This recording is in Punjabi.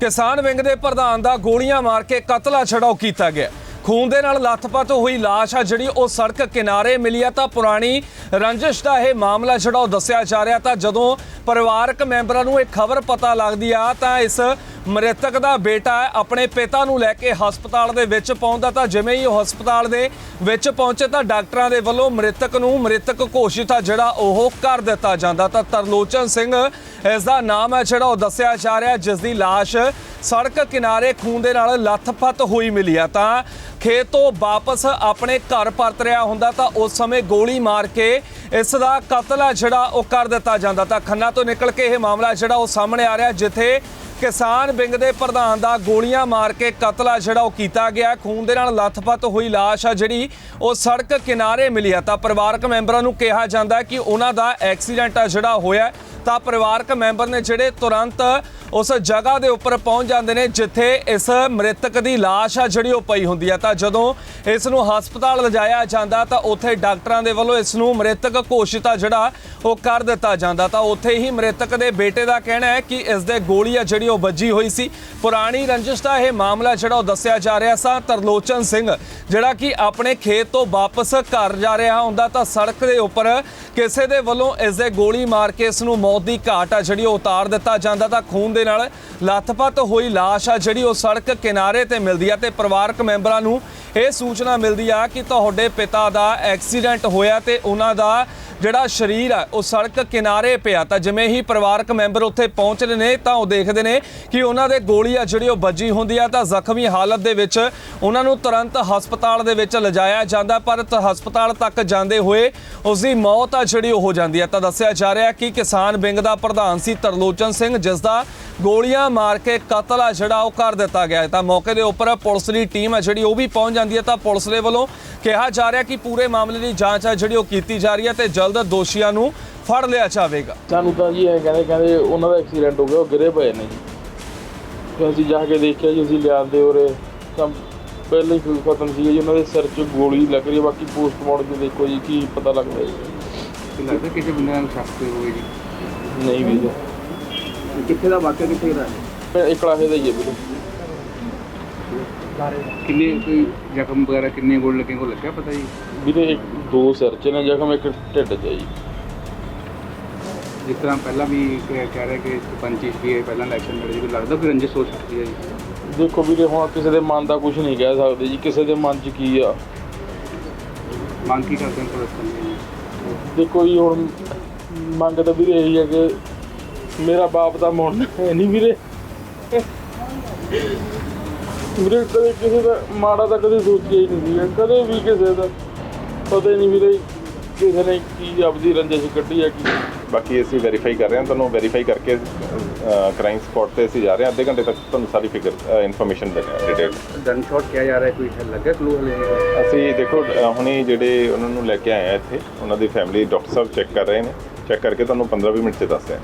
ਕਿਸਾਨ ਵਿੰਗ ਦੇ ਪ੍ਰਧਾਨ ਦਾ ਗੋਲੀਆਂ ਮਾਰ ਕੇ ਕਤਲਾ ਛੜਾਓ ਕੀਤਾ ਗਿਆ। ਖੂਨ ਦੇ ਨਾਲ ਲੱਥਪੱਥ ਹੋਈ ਲਾਸ਼ ਆ, ਜਿਹੜੀ ਉਹ ਸੜਕ ਕਿਨਾਰੇ ਮਿਲੀ ਆ। ਤਾਂ ਪੁਰਾਣੀ ਰੰਜਿਸ਼ ਦਾ ਇਹ ਮਾਮਲਾ ਛੜਾਓ ਦੱਸਿਆ ਜਾ ਰਿਹਾ। ਤਾਂ ਜਦੋਂ ਪਰਿਵਾਰਕ ਮੈਂਬਰਾਂ ਨੂੰ ਇਹ ਖਬਰ ਪਤਾ ਲੱਗਦੀ ਆ, ਤਾਂ ਇਸ ਮ੍ਰਿਤਕ ਦਾ ਬੇਟਾ ਆਪਣੇ ਪਿਤਾ ਨੂੰ ਲੈ ਕੇ ਹਸਪਤਾਲ ਦੇ ਵਿੱਚ ਪਹੁੰਚਦਾ ਤਾਂ ਜਿਵੇਂ ਹੀ ਉਹ ਹਸਪਤਾਲ ਦੇ ਵਿੱਚ ਪਹੁੰਚੇ ਤਾਂ ਡਾਕਟਰਾਂ ਦੇ ਵੱਲੋਂ ਮ੍ਰਿਤਕ ਨੂੰ ਮ੍ਰਿਤਕ ਘੋਸ਼ਿਤ ਆ, ਜਿਹੜਾ ਉਹ ਕਰ ਦਿੱਤਾ ਜਾਂਦਾ। ਤਾਂ ਤਰਲੋਚਨ ਸਿੰਘ ਇਸ ਦਾ ਨਾਮ ਹੈ, ਜਿਹੜਾ ਉਹ ਦੱਸਿਆ ਜਾ ਰਿਹਾ, ਜਿਸ ਦੀ ਲਾਸ਼ ਸੜਕ ਕਿਨਾਰੇ ਖੂਨ ਦੇ ਨਾਲ ਲੱਥਪੱਥ ਹੋਈ ਮਿਲੀ ਆ। ਤਾਂ ਖੇਤ ਤੋਂ ਵਾਪਸ ਆਪਣੇ ਘਰ ਪਰਤ ਰਿਹਾ ਹੁੰਦਾ ਤਾਂ ਉਸ ਸਮੇਂ ਗੋਲੀ ਮਾਰ ਕੇ ਇਸ ਦਾ ਕਤਲ ਆ, ਜਿਹੜਾ ਉਹ ਕਰ ਦਿੱਤਾ ਜਾਂਦਾ। ਤਾਂ ਖੰਨਾ ਤੋਂ ਨਿਕਲ ਕੇ ਇਹ ਮਾਮਲਾ ਜਿਹੜਾ ਉਹ ਸਾਹਮਣੇ ਆ ਰਿਹਾ, ਜਿੱਥੇ ਕਿਸਾਨ ਵਿੰਗ ਦੇ ਪ੍ਰਧਾਨ ਦਾ ਗੋਲੀਆਂ ਮਾਰ ਕੇ ਕਤਲ ਆ, ਜਿਹੜਾ ਉਹ ਕੀਤਾ ਗਿਆ। ਖੂਨ ਦੇ ਨਾਲ ਲੱਥਪੱਥ ਹੋਈ ਲਾਸ਼ ਆ, ਜਿਹੜੀ ਉਹ ਸੜਕ ਕਿਨਾਰੇ ਮਿਲੀ ਆ। ਤਾਂ ਪਰਿਵਾਰਕ ਮੈਂਬਰਾਂ ਨੂੰ ਕਿਹਾ ਜਾਂਦਾ ਕਿ ਉਹਨਾਂ ਦਾ ਐਕਸੀਡੈਂਟ ਆ, ਜਿਹੜਾ ਹੋਇਆ ਤਾਂ ਪਰਿਵਾਰਕ ਮੈਂਬਰ ਨੇ ਜਿਹੜੇ ਤੁਰੰਤ ਉਸ ਜਗ੍ਹਾ ਦੇ ਉੱਪਰ ਪਹੁੰਚ ਜਾਂਦੇ ਨੇ, ਜਿੱਥੇ ਇਸ ਮ੍ਰਿਤਕ ਦੀ ਲਾਸ਼ ਆ ਜਿਹੜੀ ਉਹ ਪਈ ਹੁੰਦੀ ਆ। ਤਾਂ ਜਦੋਂ ਇਸ ਨੂੰ ਹਸਪਤਾਲ ਲਿਜਾਇਆ ਜਾਂਦਾ, ਤਾਂ ਉੱਥੇ ਡਾਕਟਰਾਂ ਦੇ ਵੱਲੋਂ ਇਸ ਨੂੰ ਮ੍ਰਿਤਕ ਘੋਸ਼ਿਤ ਆ ਜਿਹੜਾ ਉਹ ਕਰ ਦਿੱਤਾ ਜਾਂਦਾ। ਤਾਂ ਉੱਥੇ ਹੀ ਮ੍ਰਿਤਕ ਦੇ ਬੇਟੇ ਦਾ ਕਹਿਣਾ ਹੈ ਕਿ ਇਸ ਦੇ ਗੋਲੀ ਆ ਜਿਹੜੀ ਉਹ ਵੱਜੀ ਹੋਈ ਸੀ। ਪੁਰਾਣੀ ਰੰਜਿਸ਼ ਦਾ ਇਹ ਮਾਮਲਾ ਜਿਹੜਾ ਉਹ ਦੱਸਿਆ ਜਾ ਰਿਹਾ ਸਾ, ਤਰਲੋਚਨ ਸਿੰਘ, ਜਿਹੜਾ ਕਿ ਆਪਣੇ ਖੇਤ ਤੋਂ ਵਾਪਸ ਘਰ ਜਾ ਰਿਹਾ ਹੁੰਦਾ। ਤਾਂ ਸੜਕ ਦੇ ਉੱਪਰ ਕਿਸੇ ਦੇ ਵੱਲੋਂ ਇਸ ਦੇ ਗੋਲੀ ਮਾਰ ਕੇ ਇਸ ਨੂੰ ਮੌਤ ਦੀ ਘਾਟ ਆ ਜਿਹੜੀ ਉਹ ਉਤਾਰ ਦਿੱਤਾ ਜਾਂਦਾ ਤਾਂ ਖੂਨ ਦੇ ਨਾਲ ਲੱਥਪੱਥ ਹੋਈ ਲਾਸ਼ ਆ ਜਿਹੜੀ ਉਹ ਸੜਕ ਕਿਨਾਰੇ ਤੇ ਮਿਲਦੀ ਆ ਤੇ ਪਰਿਵਾਰਕ ਮੈਂਬਰਾਂ ਨੂੰ ਇਹ ਸੂਚਨਾ ਮਿਲਦੀ ਆ ਕਿ ਤੁਹਾਡੇ ਪਿਤਾ ਦਾ ਐਕਸੀਡੈਂਟ ਹੋਇਆ ਤੇ ਉਹਨਾਂ ਦਾ ਜਿਹੜਾ ਸਰੀਰ ਆ, ਉਹ ਸੜਕ ਕਿਨਾਰੇ ਪਿਆ। ਤਾਂ ਜਿਵੇਂ ਹੀ ਪਰਿਵਾਰਕ ਮੈਂਬਰ ਉੱਥੇ ਪਹੁੰਚਦੇ ਨੇ, ਤਾਂ ਉਹ ਦੇਖਦੇ ਨੇ ਕਿ ਉਹਨਾਂ ਦੇ ਗੋਲੀ ਆ, ਜਿਹੜੀ ਉਹ ਵੱਜੀ ਹੁੰਦੀ ਆ, ਤਾਂ ਜ਼ਖਮੀ ਹਾਲਤ ਦੇ ਵਿੱਚ ਉਹਨਾਂ ਨੂੰ ਤੁਰੰਤ ਹਸਪਤਾਲ ਦੇ ਵਿੱਚ ਲਿਜਾਇਆ ਜਾਂਦਾ, ਪਰ ਹਸਪਤਾਲ ਤੱਕ ਜਾਂਦੇ ਹੋਏ ਉਸ ਦੀ ਮੌਤ ਆ, ਜਿਹੜੀ ਉਹ ਹੋ ਜਾਂਦੀ ਆ। ਤਾਂ ਦੱਸਿਆ ਜਾ ਰਿਹਾ ਕਿ ਕਿਸਾਨ ਵਿੰਗ ਦਾ ਪ੍ਰਧਾਨ ਸੀ ਤਰਲੋਚਨ ਸਿੰਘ, ਜਿਸ ਦਾ ਗੋਲੀਆਂ ਮਾਰ ਕੇ ਕਤਲ ਆ ਜਿਹੜਾ ਉਹ ਕਰ ਦਿੱਤਾ ਗਿਆ ਤਾਂ ਮੌਕੇ ਦੇ ਉੱਪਰ ਪੁਲਿਸ ਦੀ ਟੀਮ ਹੈ ਜਿਹੜੀ ਉਹ ਵੀ ਪਹੁੰਚ ਜਾਂਦੀ ਹੈ। ਤਾਂ ਪੁਲਿਸ ਦੇ ਵੱਲੋਂ ਕਿਹਾ ਜਾ ਰਿਹਾ ਕਿ ਪੂਰੇ ਮਾਮਲੇ ਦੀ ਜਾਂਚ ਹੈ ਜਿਹੜੀ ਉਹ ਕੀਤੀ ਜਾ ਰਹੀ ਹੈ ਤੇ ਜਲਦ ਦੋਸ਼ੀਆਂ ਨੂੰ ਫੜ ਲਿਆ ਜਾਵੇਗਾ। ਸਾਨੂੰ ਤਾਂ ਜੀ ਐਂ ਕਹਿੰਦੇ ਕਹਿੰਦੇ ਉਹਨਾਂ ਦਾ ਐਕਸੀਡੈਂਟ ਹੋ ਗਿਆ ਉਹ ਗਿਰੇ ਪਏ ਨੇ ਜੀ। ਫਿਰ ਅਸੀਂ ਜਾ ਕੇ ਦੇਖਿਆ ਜੀ ਅਸੀਂ ਲਿਆਂਦੇ ਉਰੇ। ਤਾਂ ਪਹਿਲਾਂ ਹੀ ਕੋਈ ਖਤਮ ਸੀ ਜੀ ਉਹਨਾਂ ਦੇ ਸਿਰ 'ਚ ਗੋਲੀ ਲੱਗ ਰਹੀ ਹੈ ਬਾਕੀ ਪੋਸਟਮਾਰਟਮ 'ਚ ਦੇਖੋ ਜੀ ਕੀ ਪਤਾ ਲੱਗਦਾ ਜੀ। ਤੇ ਲੱਗਦਾ ਕਿਸੇ ਬੰਦੇ ਨਾਲ ਸ਼ੱਕ ਤੇ ਹੋਵੇ ਜੀ। ਨਹੀਂ ਵੀ ਜੀ। ਕਿੱਥੇ ਦਾ ਵਾਕਿਆ ਕਿੱਥੇ ਦਾ ਇਹ ਕਲਾਹੇ ਦਾ ਹੀ ਹੈ ਵੀਰੇ। ਕਿੰਨੇ ਕੋਈ ਜ਼ਖਮ ਵਗੈਰਾ ਕਿੰਨੇ ਗੋਲ ਲੱਗੇ ਕੋ ਲੱਗਿਆ ਪਤਾ ਜੀ? ਵੀਰੇ ਇੱਕ ਦੋ ਸਿਰ 'ਚ ਨੇ ਜ਼ਖਮ ਇੱਕ ਢਿੱਡ 'ਚ ਹੈ ਜੀ। ਜਿਸ ਤਰ੍ਹਾਂ ਪਹਿਲਾਂ ਵੀ ਕਹਿ ਕਹਿ ਰਹੇ ਕਿ ਪੰਚੀਸ ਵੀ ਹੈ ਪਹਿਲਾਂ ਇਲੈਕਸ਼ਨ ਲੜੇ ਜੀ ਕੋਈ ਲੱਗਦਾ ਕਿ ਰੰਜਿਸ਼ ਹੋ ਸਕਦੀ ਹੈ ਜੀ? ਦੇਖੋ ਵੀਰੇ ਹੁਣ ਕਿਸੇ ਦੇ ਮਨ ਦਾ ਕੁਝ ਨਹੀਂ ਕਹਿ ਸਕਦੇ ਜੀ ਕਿਸੇ ਦੇ ਮਨ 'ਚ ਕੀ ਆ? ਮੰਗ ਕੀ ਕਰਦੇ ਨੇ ਪੁਲਿਸ ਤੋਂ? ਜੀ ਦੇਖੋ ਜੀ ਹੁਣ ਮੰਗ ਤਾਂ ਵੀਰੇ ਇਹੀ ਹੈ ਕਿ ਮੇਰਾ ਬਾਪ ਦਾ ਮੁੰਡਾ ਹੈ ਨਹੀਂ ਵੀਰੇ। ਵੀਰੇ ਕਦੇ ਕਿਸੇ ਦਾ ਮਾੜਾ ਤਾਂ ਕਦੇ ਸੋਚਿਆ ਹੀ ਨਹੀਂ ਵੀਰੇ ਕਦੇ ਵੀ ਕਿਸੇ ਦਾ ਪਤਾ ਹੀ ਨਹੀਂ ਵੀਰੇ ਕਿਸੇ ਨੇ ਕੀ ਆਪਦੀ ਰੰਜਿਸ਼ ਕੱਢੀ ਆ ਕੀ ਬਾਕੀ ਅਸੀਂ ਵੈਰੀਫਾਈ ਕਰ ਰਹੇ ਹਾਂ ਤੁਹਾਨੂੰ ਵੈਰੀਫਾਈ ਕਰਕੇ ਕ੍ਰਾਈਮ ਸਪੌਟ ਤੇ ਅਸੀਂ ਜਾ ਰਹੇ ਹਾਂ। ਅੱਧੇ ਘੰਟੇ ਤੱਕ ਤੁਹਾਨੂੰ ਸਾਰੀ ਫਿਗਰ ਇਨਫੋਰਮੇਸ਼ਨ ਦੇ ਡਿਟੇਲ ਗਨ ਸ਼ਾਟ ਕਿਹਾ ਜਾ ਰਿਹਾ ਕੋਈ ਲੱਗਾ ਕਲੂ ਹਲੇ? ਅਸੀਂ ਦੇਖੋ ਹੁਣੇ ਜਿਹੜੇ ਉਹਨਾਂ ਨੂੰ ਲੈ ਕੇ ਆਏ ਆ ਇੱਥੇ ਉਹਨਾਂ ਦੀ ਫੈਮਿਲੀ ਡਾਕਟਰ ਸਾਹਿਬ ਚੈੱਕ ਕਰ ਰਹੇ ਨੇ। ਚੈੱਕ ਕਰਕੇ ਤੁਹਾਨੂੰ 15-20 ਮਿੰਟ 'ਚ ਦੱਸਦੇ ਹਾਂ